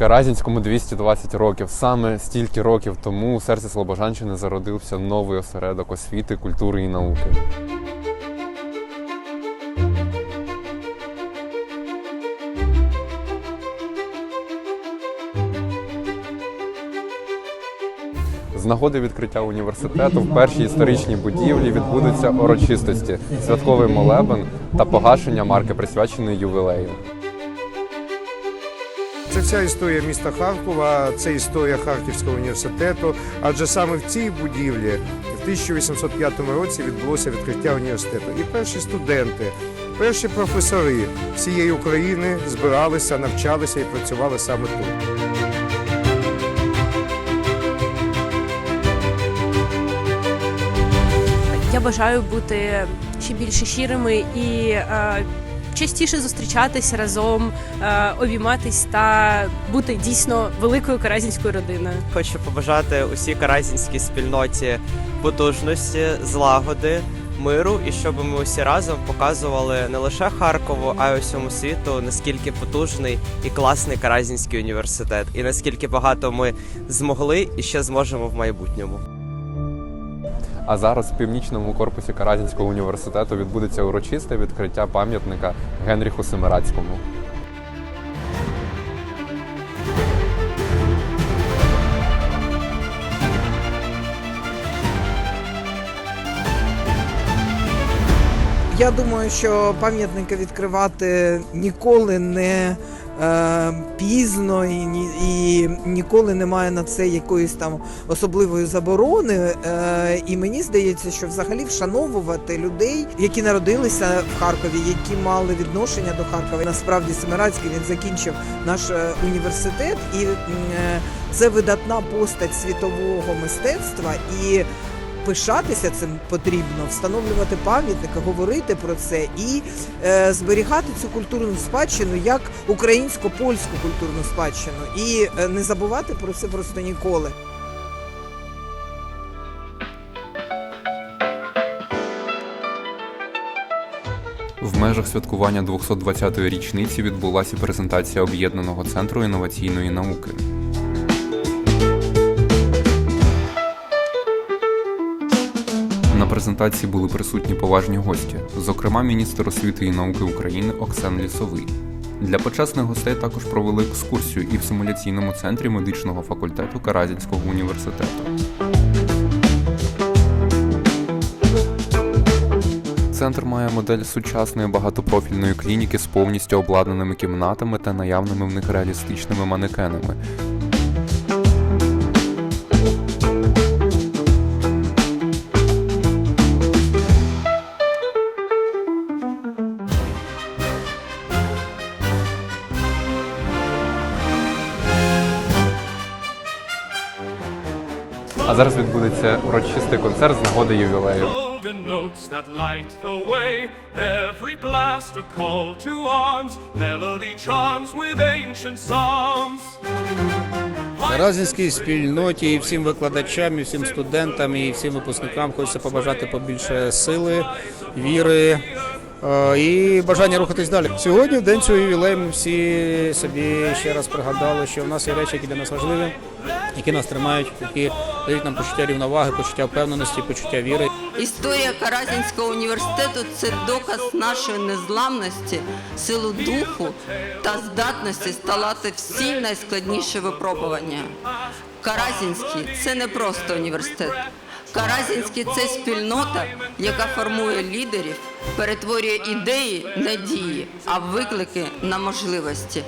Каразінському 220 років. Саме стільки років тому у серці Слобожанщини зародився новий осередок освіти, культури і науки. З нагоди відкриття університету в першій історичній будівлі відбудуться урочистості, святковий молебен та погашення марки, присвяченої ювілею. Це вся історія міста Харкова, це історія Харківського університету. Адже саме в цій будівлі в 1805 році відбулося відкриття університету. І перші студенти, перші професори всієї України збиралися, навчалися і працювали саме тут. Я бажаю бути ще більше щирими і е, частіше зустрічатись разом, е, обійматись та бути дійсно великою каразінською родиною. Хочу побажати усій каразінській спільноті потужності, злагоди, миру і щоб ми усі разом показували не лише Харкову, а й усьому світу, наскільки потужний і класний Каразінський університет, і наскільки багато ми змогли і ще зможемо в майбутньому. А зараз в північному корпусі Каразінського університету відбудеться урочисте відкриття пам'ятника Генріху Семирацькому. Я думаю, що пам'ятники відкривати ніколи не е, пізно і, і ніколи немає на це якоїсь там особливої заборони. Е, і мені здається, що взагалі вшановувати людей, які народилися в Харкові, які мали відношення до Харкова. Насправді Семирадський він закінчив наш е, університет, і е, це видатна постать світового мистецтва і пишатися цим потрібно, встановлювати пам'ятники, говорити про це і е, зберігати цю культурну спадщину як українсько-польську культурну спадщину, і е, не забувати про це просто ніколи. В межах святкування 220-ї річниці відбулася презентація об'єднаного центру інноваційної науки. Презентації були присутні поважні гості, зокрема міністр освіти і науки України Оксан Лісовий. Для почесних гостей також провели екскурсію і в симуляційному центрі медичного факультету Каразінського університету. Центр має модель сучасної багатопрофільної клініки з повністю обладнаними кімнатами та наявними в них реалістичними манекенами. А зараз відбудеться урочистий концерт з нагоди ювілею. notes that light the way. Every blast a call to arms. Melody charms with ancient songs. Разінській спільноті і всім викладачам, і всім студентам, і всім випускникам хочеться побажати побільше сили, віри і бажання рухатись далі. Сьогодні, в день цього ювілею, ми всі собі ще раз пригадали, що в нас є речі, які для нас важливі, які нас тримають, які дають нам почуття рівноваги, почуття впевненості, почуття віри. Історія Каразінського університету це доказ нашої незламності, силу духу та здатності здолати всі найскладніші випробування. Каразінський це не просто університет. Каразінський це спільнота, яка формує лідерів, перетворює ідеї на дії, а виклики на можливості.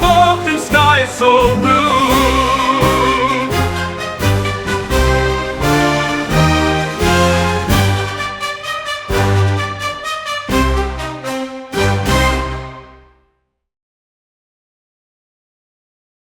Forth in skies so blue.